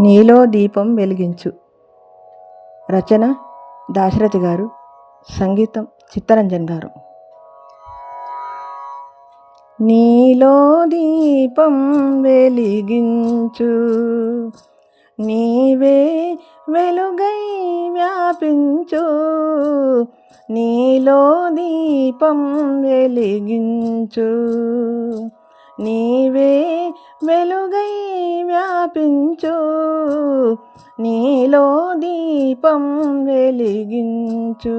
నీలో దీపం వెలిగించు. రచన దాశరథి గారు. సంగీతం చిత్తరంజన్ గారు. నీలో దీపం వెలిగించు. నీవే వెలుగై వ్యాపించు. నీలో దీపం వెలిగించు. నీవే వెలుగై వ్యాపించు నీలో దీపం వెలిగించు.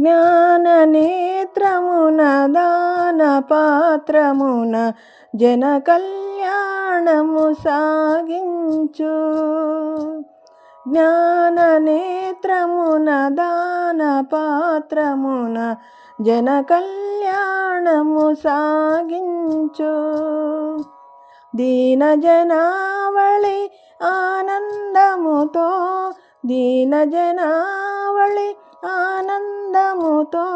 జ్ఞాన నేత్రమున దాన పాత్రమున జన కళ్యాణము సాగించు. జ్ఞాన నేత్రమున దాన పాత్రమున జన కళ్యాణము సాగించు. దీన జనావళి ఆనందముతో దీన జనావళి ఆనందముతో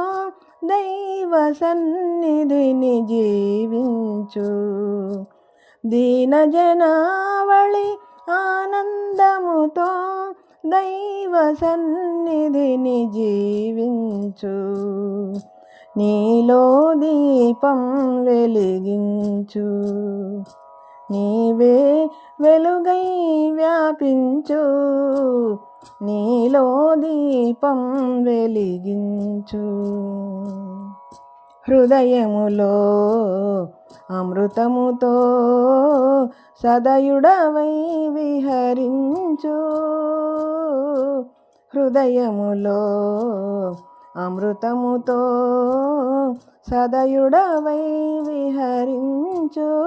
దైవ సన్నిధిని జీవించు. దీన జనావళి ఆనందముతో దైవ సన్నిధిని జీవించు. నీలో దీపం వెలిగించు. నీవే వెలుగై వ్యాపించు. నీలో దీపం వెలిగించు. హృదయములో అమృతముతో సదయుడవై విహరించు. హృదయములో అమృతముతో సదయుడవై విహరించు.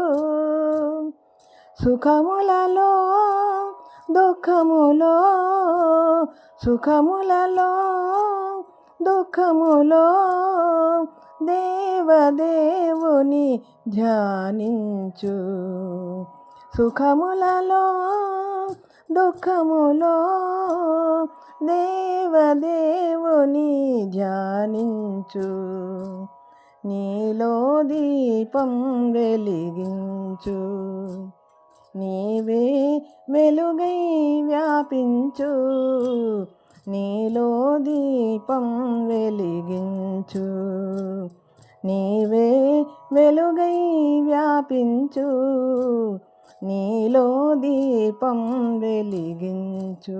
సుఖములలో దుఃఖములో సుఖములలో దుఃఖములో దేవదేవుని ధ్యానించు. సుఖములలో దుఃఖములో దేవదేవుని ధ్యానించు. నీలో దీపం వెలిగించు. నీవే వెలుగై వ్యాపించు. నీలో దీపం వెలిగించు. నీవే వెలుగై వ్యాపించు. నీలో దీపం వెలిగించు.